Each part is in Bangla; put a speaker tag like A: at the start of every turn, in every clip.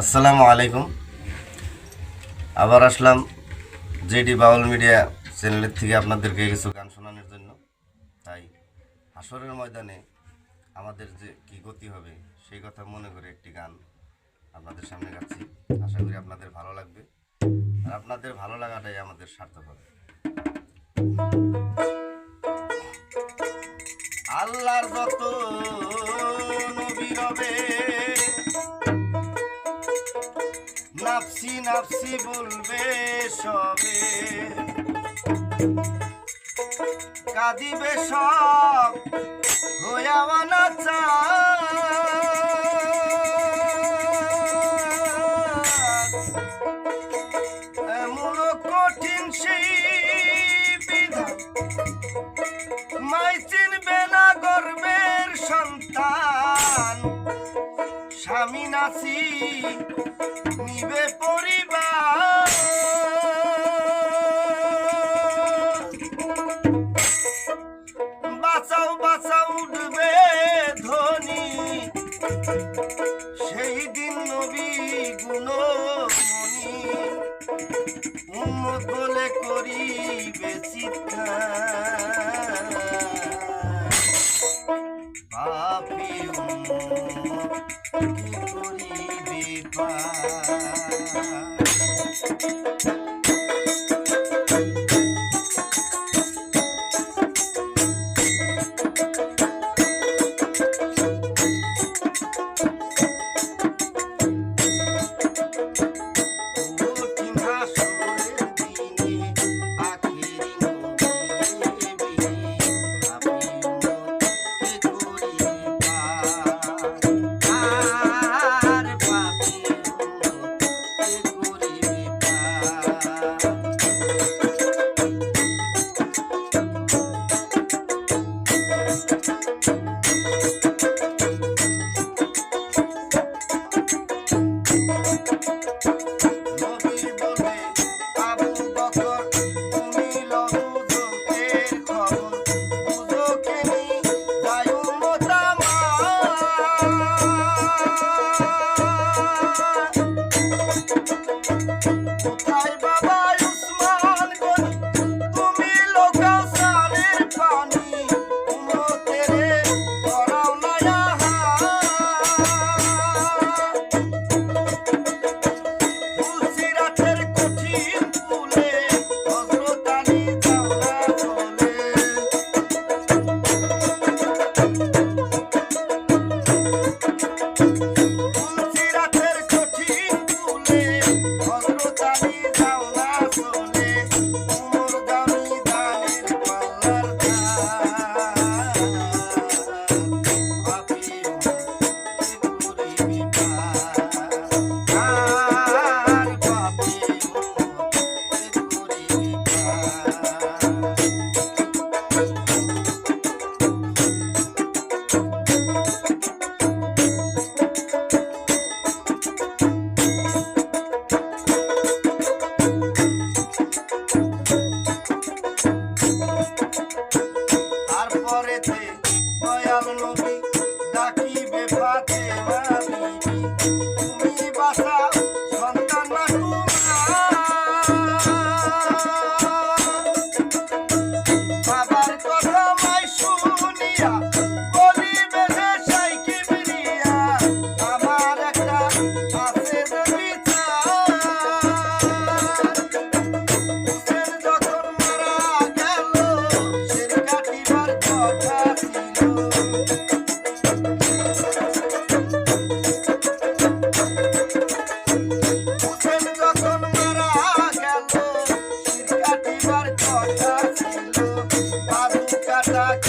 A: আসসালামু আলাইকুম। আবার আসলাম জেডি বাউল মিডিয়া চ্যানেলের থেকে আপনাদেরকে কিছু গান শোনানোর জন্য। তাই আসরের ময়দানে আমাদের যে কি গতি হবে, সেই কথা মনে করে একটি গান আপনাদের সামনে গাচ্ছি। আশা করি আপনাদের ভালো লাগবে। আর আপনাদের ভালো লাগাটাই আমাদের সার্থক আল্লাহর যত নবী রবে নাফসি বলবে সবে। কাঁদিবে সব হইয়া না চা আমি নাচি নিবে পরিবার। Tata.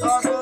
A: Só